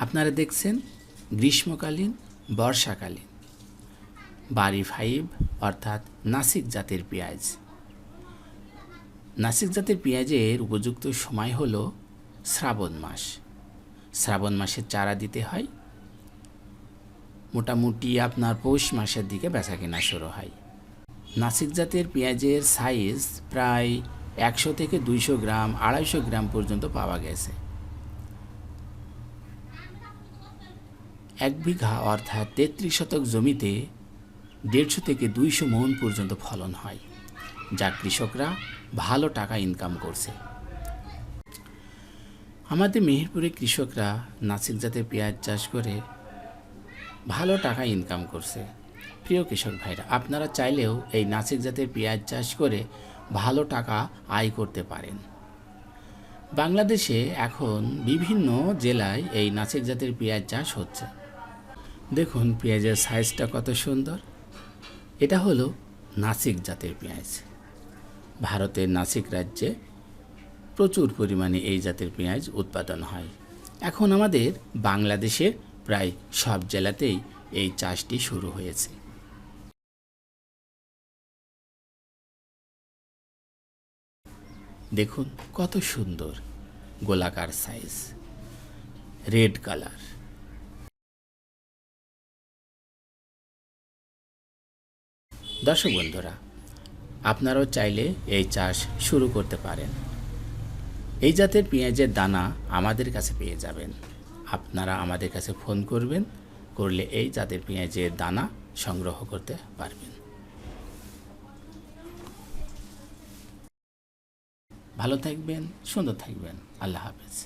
আপনারা দেখছেন গ্রীষ্মকালীন, বর্ষাকালীন। বাড়ি ফাইভ অর্থাৎ নাসিক জাতের পেঁয়াজ। নাসিক জাতের পেঁয়াজের উপযুক্ত সময় হল শ্রাবণ মাস। শ্রাবণ মাসে চারা দিতে হয়। মোটামুটি আপনার পৌষ মাসের দিকে বেচা কেনা শুরু হয়। নাসিক জাতের পেঁয়াজের সাইজ প্রায় একশো থেকে দুইশো গ্রাম, আড়াইশো গ্রাম পর্যন্ত পাওয়া গেছে। এক বিঘা অর্থাৎ তেত্রিশ শতক জমিতে দেড়শো থেকে দুইশো মন পর্যন্ত ফলন হয়, যা কৃষকরা ভালো টাকা ইনকাম করছে। আমাদের মেহেরপুরে কৃষকরা নাসিক জাতের পেঁয়াজ চাষ করে ভালো টাকা ইনকাম করছে। প্রিয় কৃষক ভাইরা, আপনারা চাইলেও এই নাসিক জাতের পেঁয়াজ চাষ করে ভালো টাকা আয় করতে পারেন। বাংলাদেশে এখন বিভিন্ন জেলায় এই নাসিক জাতের পেঁয়াজ চাষ হচ্ছে। দেখুন পেঁয়াজের সাইজটা কত সুন্দর। এটা হলো নাসিক জাতের পেঁয়াজ। ভারতের নাসিক রাজ্যে প্রচুর পরিমাণে এই জাতের পেঁয়াজ উৎপাদন হয়। এখন আমাদের বাংলাদেশের প্রায় সব জেলাতেই এই চাষটি শুরু হয়েছে। দেখুন কত সুন্দর গোলাকার সাইজ। Red colour. দর্শক বন্ধুরা, আপনারাও চাইলে এই চাষ শুরু করতে পারেন। এই জাতের পেঁয়াজের দানা আমাদের কাছে পেয়ে যাবেন। আপনারা আমাদের কাছে ফোন করবেন, করলে এই জাতের পেঁয়াজের দানা সংগ্রহ করতে পারবেন। ভালো থাকবেন, সুন্দর থাকবেন। আল্লাহ হাফেজ।